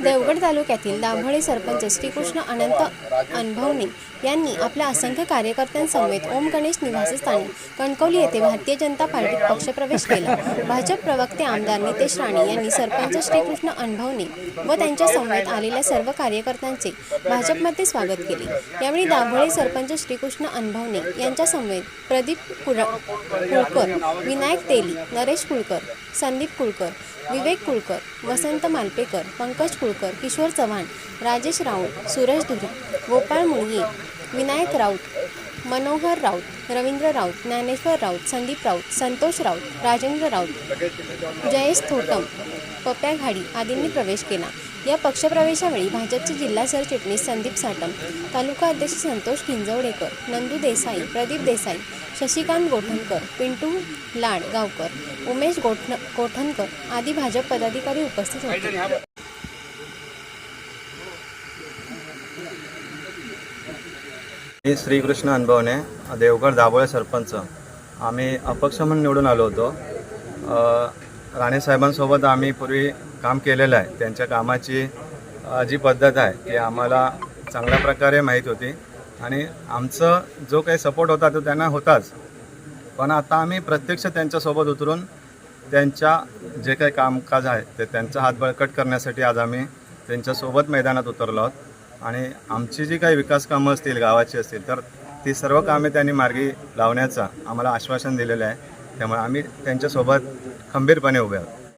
देवगड तालुक्यातील दाभोळे सरपंच श्रीकृष्ण अनंत अनुभवणे यांनी आपल्या असंख्य कार्यकर्त्यांसमवेत ओम गणेश निवासस्थानी कणकवली येथे भारतीय जनता पार्टीत पक्षप्रवेश केला. भाजप प्रवक्ते आमदार नितेश राणे यांनी सरपंच श्रीकृष्ण अनभवणे व त्यांच्या समवेत आलेल्या सर्व कार्यकर्त्यांचे भाजपमध्ये स्वागत केले. यावेळी दाभोळे सरपंच श्रीकृष्ण अनभवणे यांच्या समवेत प्रदीप कुळकर विनायक तेली नरेश कुळकर संदीप कुळकर विवेक कुळकर वसंत मालपेकर पंकज कुळकर किशोर चव्हाण राजेश राऊत सुरेश धुरे गोपाळ मुळगे विनायक राऊत मनोहर राऊत रवींद्र राऊत ज्ञानेश्वर राऊत संदीप राऊत संतोष राऊत राजेंद्र राऊत जयेश थोटम पप्या घाडी आदींनी प्रवेश केला. या पक्षप्रवेशावेळी भाजपचे जिल्हा सरचिटणीस संदीप साटम तालुका अध्यक्ष संतोष किंजवडेकर नंदू देसाई प्रदीप देसाई शशिकांत गोठणकर पिंटू लाड गावकर उमेश गोठण गोठणकर आदी भाजप पदाधिकारी उपस्थित होते. मी श्रीकृष्ण अनुभवने देवगड दाभोळे सरपंच. आम्ही अपक्ष म्हणून निवडून आलो होतो. राणेसाहेबांसोबत आम्ही पूर्वी काम केलेलं आहे. त्यांच्या कामाची जी पद्धत आहे ती आम्हाला चांगल्या प्रकारे माहीत होती. आणि आमचं जो काही सपोर्ट होता तो त्यांना होताच. पण आता आम्ही प्रत्यक्ष त्यांच्यासोबत उतरून त्यांच्या जे काही कामकाज आहे ते त्यांचा हात बळकट करण्यासाठी आज आम्ही त्यांच्यासोबत मैदानात उतरलो आहोत. आणि आमची जी काही विकास कामं असतील गावाची असतील तर ती सर्व कामे त्यांनी मार्गी लावण्याचं आम्हाला आश्वासन दिलेलं आहे. त्यामुळे आम्ही त्यांच्यासोबत खंबीरपणे उभे आहोत.